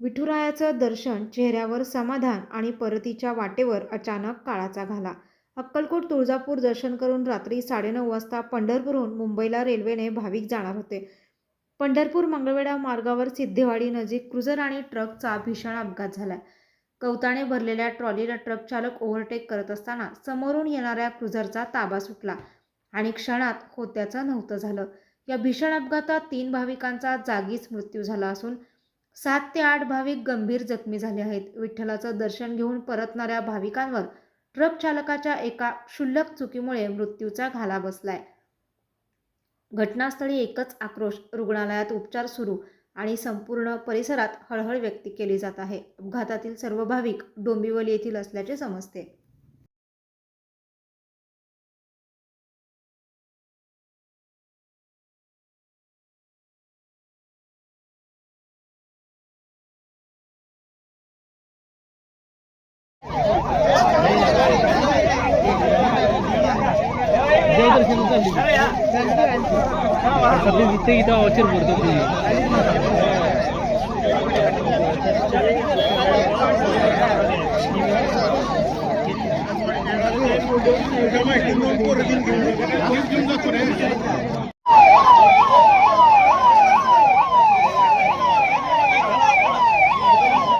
विठुरायाचं दर्शन चेहऱ्यावर समाधान आणि परतीच्या वाटेवर अचानक काळाचा घाला. अक्कलकोट तुळजापूर दर्शन करून रात्री साडेनऊ वाजता पंढरपूरहून मुंबईला रेल्वेने भाविक जाणार होते. पंढरपूर मंगळवेढा मार्गावर सिद्धेवाडी नजीक क्रुझर आणि ट्रकचा भीषण अपघात झाला कवताने भरलेल्या ट्रॉलीला ट्रक चालक ओव्हरटेक करत असताना समोरून येणाऱ्या क्रुझरचा ताबा सुटला आणि क्षणात होत्याचं नव्हतं झालं. या भीषण अपघातात तीन भाविकांचा जागीच मृत्यू झाला असून सात ते आठ भाविक गंभीर जखमी झाले आहेत. विठ्ठलाचं दर्शन घेऊन परतणाऱ्या भाविकांवर ट्रक चालकाच्या एका क्षुल्लक चुकीमुळे मृत्यूचा घाला बसलाय. घटनास्थळी एकच आक्रोश रुग्णालयात उपचार सुरू आणि संपूर्ण परिसरात हळहळ व्यक्त केली जात आहे. अपघातातील सर्व भाविक डोंबिवली येथील असल्याचे समजते. सगळे इथे इथं अवचर करतो तुम्ही